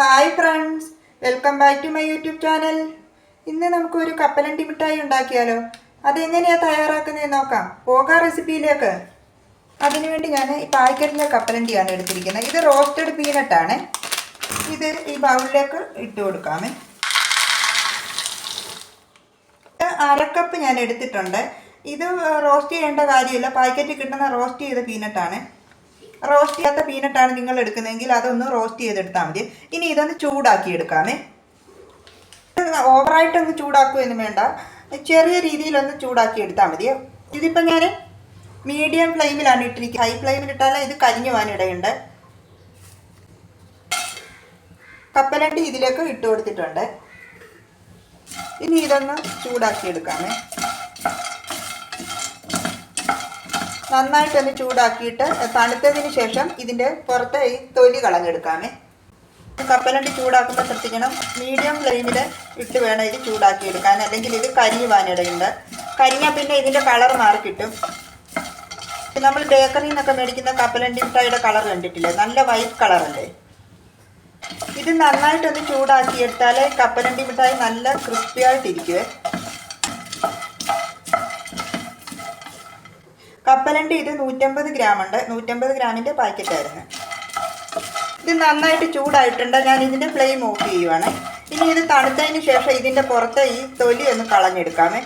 Hi friends welcome back to my YouTube channel ഇന്ന് നമുക്കൊരു കപ്പലണ്ടി മിഠായി ഉണ്ടാക്കിയാലോ? അതെങ്ങനെയാണ് തയ്യാറാക്കുന്നത് നോക്കാം. പോകാം റെസിപ്പിയിലേക്ക്. അതിനുവേണ്ടി ഞാൻ ഈ പാക്കറ്റിലെ കപ്പലണ്ടിയാണ് എടുത്തിരിക്കുന്നത്. ഇത് റോസ്റ്റഡ് പീനട്ടാണ് ഇത് ഈ ബൗളിലേക്ക് ഇട്ട് കൊടുക്കാമേ. അരക്കപ്പ് ഞാൻ എടുത്തിട്ടുണ്ട്. ഇത് റോസ്റ്റ് ചെയ്യേണ്ട കാര്യമില്ല. പാക്കറ്റിൽ കിട്ടുന്ന റോസ്റ്റ് ചെയ്ത പീനട്ടാണ് റോസ്റ്റ് ചെയ്യാത്ത പീനട്ടാണ് നിങ്ങൾ എടുക്കുന്നതെങ്കിൽ അതൊന്ന് റോസ്റ്റ് ചെയ്തെടുത്താൽ മതി. ഇനി ഇതൊന്ന് ചൂടാക്കി എടുക്കാമേ. ഓവറായിട്ടൊന്ന് ചൂടാക്കുകയൊന്നും വേണ്ട. ചെറിയ രീതിയിലൊന്ന് ചൂടാക്കി എടുത്താൽ മതി. ഇതിപ്പോൾ ഞാൻ മീഡിയം ഫ്ലെയിമിലാണ് ഇട്ടിരിക്കുക ഹൈ ഫ്ലെയിമിൽ ഇട്ടാൽ ഇത് കരിഞ്ഞു പോകാൻ ഇടയുണ്ട്. കപ്പലണ്ടി ഇതിലേക്ക് ഇട്ട് കൊടുത്തിട്ടുണ്ട്. ഇനി ഇതൊന്ന് ചൂടാക്കി എടുക്കാമേ. നന്നായിട്ടൊന്ന് ചൂടാക്കിയിട്ട് തണുത്തതിന് ശേഷം ഇതിന്റെ പുറത്തെ ഈ തൊലി കളഞ്ഞെടുക്കാമേ. കപ്പലണ്ടി ചൂടാക്കുമ്പോൾ ശ്രദ്ധിക്കണം. മീഡിയം ഫ്ലെയിമിൽ ഇട്ട് വേണം ഇത് ചൂടാക്കി എടുക്കാൻ അല്ലെങ്കിൽ ഇത് കരിയുവാനിടയുണ്ട് കരിഞ്ഞാൽ പിന്നെ ഇതിന്റെ കളർ മാറി കിട്ടും. നമ്മൾ ബേക്കറിയിൽ നിന്നൊക്കെ മേടിക്കുന്ന കപ്പലണ്ടി മിഠായിയുടെ കളർ കണ്ടിട്ടില്ലേ? നല്ല വൈറ്റ് കളറല്ലേ? ഇത് നന്നായിട്ടൊന്ന് ചൂടാക്കി എടുത്താൽ കപ്പലണ്ടി മിഠായി നല്ല ക്രിസ്പി ആയിട്ടിരിക്കുവേ. കപ്പലണ്ടി ഇത് നൂറ്റമ്പത് ഗ്രാം ഉണ്ട് നൂറ്റമ്പത് ഗ്രാമിന്റെ പാക്കറ്റായിരുന്നു ഇത് നന്നായിട്ട് ചൂടായിട്ടുണ്ട്. ഞാൻ ഇതിന്റെ ഫ്ലെയിം ഓഫ് ചെയ്യുവാണ്. ഇനി ഇത് തണുത്തതിന് ശേഷം ഇതിന്റെ പുറത്ത് ഈ തൊലി ഒന്ന് കളഞ്ഞെടുക്കാമേ.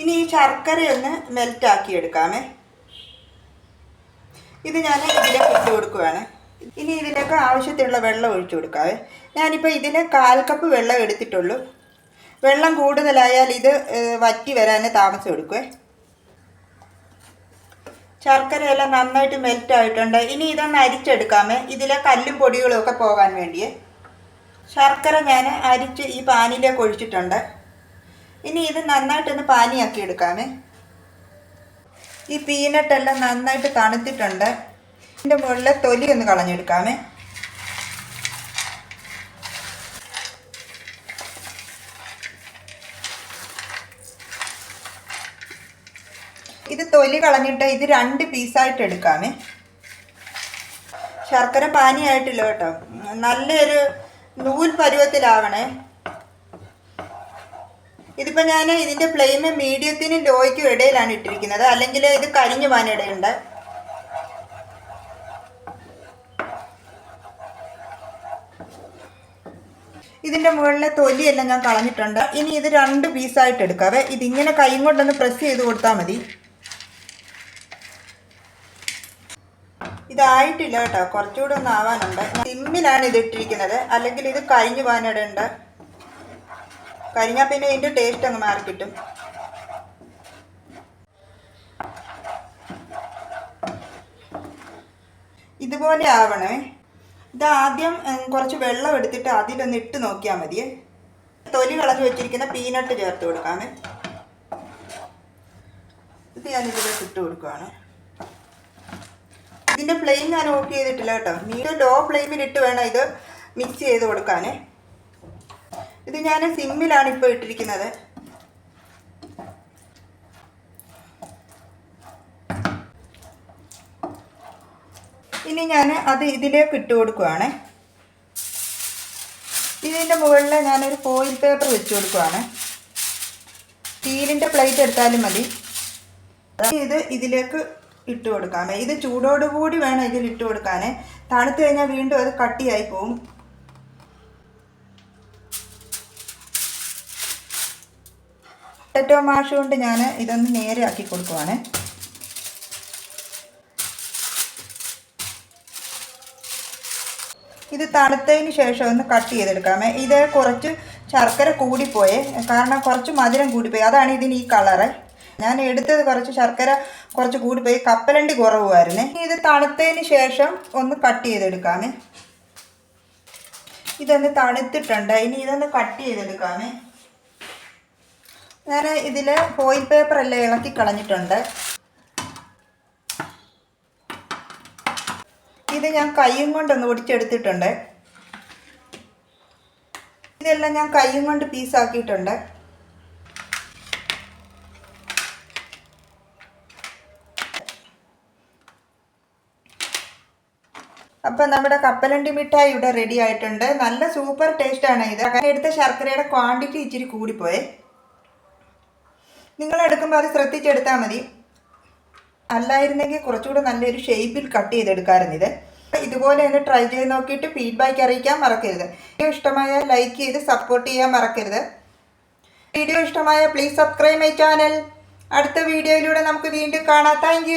ഇനി ഈ ശർക്കര ഒന്ന് മെൽറ്റാക്കി എടുക്കാമേ ഇത് ഞാൻ ഇതിലേക്ക് ഇട്ട് കൊടുക്കുവാണ്. ഇനി ഇതിലേക്ക് ആവശ്യത്തിനുള്ള വെള്ളം ഒഴിച്ചു കൊടുക്കാവേ. ഞാനിപ്പോൾ ഇതിന് കാൽ കപ്പ് വെള്ളം എടുത്തിട്ടുള്ളൂ. വെള്ളം കൂടുതലായാൽ ഇത് വറ്റി വരാൻ താമസം എടുക്കുവേ. ശർക്കരയെല്ലാം നന്നായിട്ട് മെൽറ്റ് ആയിട്ടുണ്ട്. ഇനി ഇതൊന്ന് അരിച്ചെടുക്കാമേ. ഇതിലെ കല്ലും പൊടികളും ഒക്കെ പോകാൻ വേണ്ടിയേ. ശർക്കര ഞാൻ അരിച്ച് ഈ പാനിലേക്ക് ഒഴിച്ചിട്ടുണ്ട്. ഇനി ഇത് നന്നായിട്ടൊന്ന് പാനിയാക്കി എടുക്കാമേ. ഈ പീനട്ടെല്ലാം നന്നായിട്ട് തണുത്തിട്ടുണ്ട്. ഇതിന്റെ മുകളിലെ തൊലി ഒന്ന് കളഞ്ഞെടുക്കാമേ. ഇത് തൊലി കളഞ്ഞിട്ട് ഇത് രണ്ട് പീസായിട്ട് എടുക്കാമേ. ശർക്കര പാനിയായിട്ടില്ല കേട്ടോ. നല്ലൊരു നൂൽ പരുവത്തിലാവണേ. ഇതിപ്പോൾ ഞാൻ ഇതിന്റെ ഫ്ലെയിം മീഡിയത്തിനും ലോയ്ക്കും ഇടയിലാണ് ഇട്ടിരിക്കുന്നത്. അല്ലെങ്കിൽ ഇത് കരിഞ്ഞു പാനിടയുണ്ട് ഇതിന്റെ മുകളിലെ തൊലിയെല്ലാം ഞാൻ കളഞ്ഞിട്ടുണ്ട്. ഇനി ഇത് രണ്ട് പീസായിട്ട് എടുക്കാവേ. ഇതിങ്ങനെ കൈ കൊണ്ടൊന്ന് പ്രസ് ചെയ്ത് കൊടുത്താൽ മതി. ഇതായിട്ടില്ല കേട്ടോ. കുറച്ചുകൂടെ ഒന്ന് ആവാനുണ്ട്. സിമ്മിലാണ് ഇത് ഇട്ടിരിക്കുന്നത്. അല്ലെങ്കിൽ ഇത് കരിഞ്ഞു പോകാനിടയുണ്ട്. കരിഞ്ഞാൽ പിന്നെ ഇതിന്റെ ടേസ്റ്റ് അങ്ങ് മാറി കിട്ടും. ഇതുപോലെ ആവണേ. ഇത് ആദ്യം കുറച്ച് വെള്ളം എടുത്തിട്ട് അതിലൊന്ന് ഇട്ട് നോക്കിയാൽ മതിയേ തൊലി കളഞ്ഞ് വെച്ചിരിക്കുന്ന പീനട്ട് ചേർത്ത് കൊടുക്കാമേ. ഇത് ഞാനിതിലേക്ക് ഇട്ട് കൊടുക്കുവാണ്. ഇതിന്റെ ഫ്ലെയിം ഞാൻ ഓഫ് ചെയ്തിട്ടില്ല കേട്ടോ. മീഡിയം ലോ ഫ്ലെയിമിൽ ഇട്ട് വേണം ഇത് മിക്സ് ചെയ്ത് കൊടുക്കാനേ. ഇത് ഞാൻ സിമ്മിലാണ് ഇപ്പോൾ ഇട്ടിരിക്കുന്നത്. ഇനി ഞാൻ അത് ഇതിലേക്ക് ഇട്ട് കൊടുക്കുവാണ്. ഇതിന്റെ മുകളിൽ ഞാനൊരു ഫോയിൽ പേപ്പർ വെച്ച് കൊടുക്കുവാണ്. സ്റ്റീലിന്റെ പ്ലേറ്റ് എടുത്താലും മതി. ഇത് ഇതിലേക്ക് ഇട്ട് കൊടുക്കാമേ. ഇത് ചൂടോടുകൂടി വേണം ഇതിൽ ഇട്ട് കൊടുക്കാനേ. തണുത്തു കഴിഞ്ഞാൽ വീണ്ടും അത് കട്ടിയായി പോവും. പൊട്ടറ്റോ മാഷ് കൊണ്ട് ഞാൻ ഇതൊന്ന് നേരെ ആക്കി കൊടുക്കുവാണ്. ഇത് തണുത്തതിന് ശേഷം ഒന്ന് കട്ട് ചെയ്തെടുക്കാമേ. ഇത് കുറച്ച് ശർക്കര കൂടിപ്പോയേ. കാരണം കുറച്ച് മധുരം കൂടിപ്പോയി. അതാണ് ഇതിന് ഈ കളറ്. ഞാൻ എടുത്തത് കുറച്ച് ശർക്കര കുറച്ച് കൂടി പോയി കപ്പലണ്ടി കുറവുമായിരുന്നേ. ഇത് തണുത്തതിന് ശേഷം ഒന്ന് കട്ട് ചെയ്തെടുക്കാമേ. ഇതൊന്ന് തണുത്തിട്ടുണ്ട്. ഇനി ഇതൊന്ന് കട്ട് ചെയ്തെടുക്കാമേ. ഞാൻ ഇതിൽ ഫോയിൽ പേപ്പർ എല്ലാം ഇളക്കി കളഞ്ഞിട്ടുണ്ട്. ഇത് ഞാൻ കൈയും കൊണ്ടൊന്ന് ഒടിച്ചെടുത്തിട്ടുണ്ട് ഇതെല്ലാം ഞാൻ കൈയും കൊണ്ട് പീസാക്കിയിട്ടുണ്ട്. അപ്പം നമ്മുടെ കപ്പലണ്ടി മിഠായി ഇവിടെ റെഡി ആയിട്ടുണ്ട്. നല്ല സൂപ്പർ ടേസ്റ്റ് ആണ് ഇത്. എടുത്ത ശർക്കരയുടെ ക്വാണ്ടിറ്റി ഇച്ചിരി കൂടിപ്പോയേ. നിങ്ങൾ എടുക്കുമ്പോൾ അത് ശ്രദ്ധിച്ചെടുത്താൽ മതി. അല്ലായിരുന്നെങ്കിൽ കുറച്ചുകൂടെ നല്ലൊരു ഷേപ്പിൽ കട്ട് ചെയ്തെടുക്കാറുണ്ട് ഇത്. ഇതുപോലെ ഒന്ന് ട്രൈ ചെയ്ത് നോക്കിയിട്ട് ഫീഡ്ബാക്ക് അറിയിക്കാൻ മറക്കരുത്. വീഡിയോ ഇഷ്ടമായ ലൈക്ക് ചെയ്ത് സപ്പോർട്ട് ചെയ്യാൻ മറക്കരുത്. വീഡിയോ ഇഷ്ടമായ പ്ലീസ് സബ്സ്ക്രൈബ് മൈ ചാനൽ അടുത്ത വീഡിയോയിലൂടെ നമുക്ക് വീണ്ടും കാണാം. താങ്ക്